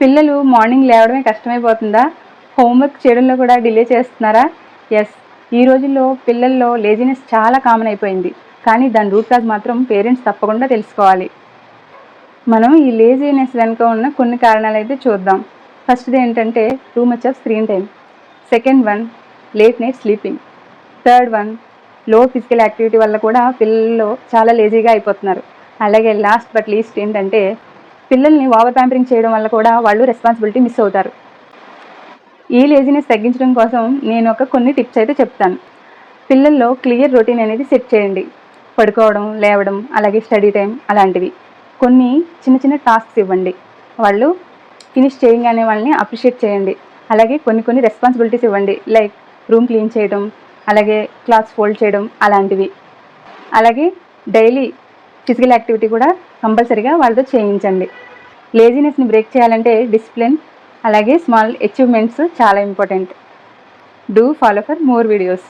పిల్లలు morning లేవడమే కష్టమైపోతుందా? Homework చేయడంలో కూడా డిలే చేస్తున్నారా? ఎస్ ఈ రోజుల్లో పిల్లల్లో లేజినెస్ చాలా కామన్ అయిపోయింది. కానీ దాని రూట్ కాజ్ మాత్రం పేరెంట్స్ తప్పకుండా తెలుసుకోవాలి. మనం ఈ లేజీనెస్ వెనుక ఉన్న కొన్ని కారణాలు అయితే చూద్దాం. ఫస్ట్ది ఏంటంటే too much of screen time second one late night sleeping third వన్లో ఫిజికల్ యాక్టివిటీ వల్ల కూడా పిల్లల్లో చాలా లేజీగా అయిపోతున్నారు. అలాగే లాస్ట్ బట్ లీస్ట్ ఏంటంటే పిల్లల్ని ఓవర్ ప్యాంపరింగ్ చేయడం వల్ల కూడా వాళ్ళు రెస్పాన్సిబిలిటీ మిస్ అవుతారు. ఈ లేజినెస్ తగ్గించడం కోసం నేను ఒక కొన్ని టిప్స్ అయితే చెప్తాను. పిల్లల్లో క్లియర్ రొటీన్ అనేది సెట్ చేయండి. పడుకోవడం లేవడం అలాగే స్టడీ టైం అలాంటివి. కొన్ని చిన్న చిన్న టాస్క్స్ ఇవ్వండి. వాళ్ళు ఫినిష్ చేయగానే వాళ్ళని అప్రిషియేట్ చేయండి. అలాగే కొన్ని కొన్ని రెస్పాన్సిబిలిటీస్ ఇవ్వండి. లైక్ రూమ్ క్లీన్ చేయడం అలాగే క్లాత్స్ ఫోల్డ్ చేయడం అలాంటివి. అలాగే డైలీ ఫిజికల్ యాక్టివిటీ కూడా కంపల్సరీగా వాళ్ళతో చేయించండి. లేజినెస్ని బ్రేక్ చేయాలంటే డిసిప్లిన్ అలాగే స్మాల్ అచీవ్మెంట్స్ చాలా important do follow for more videos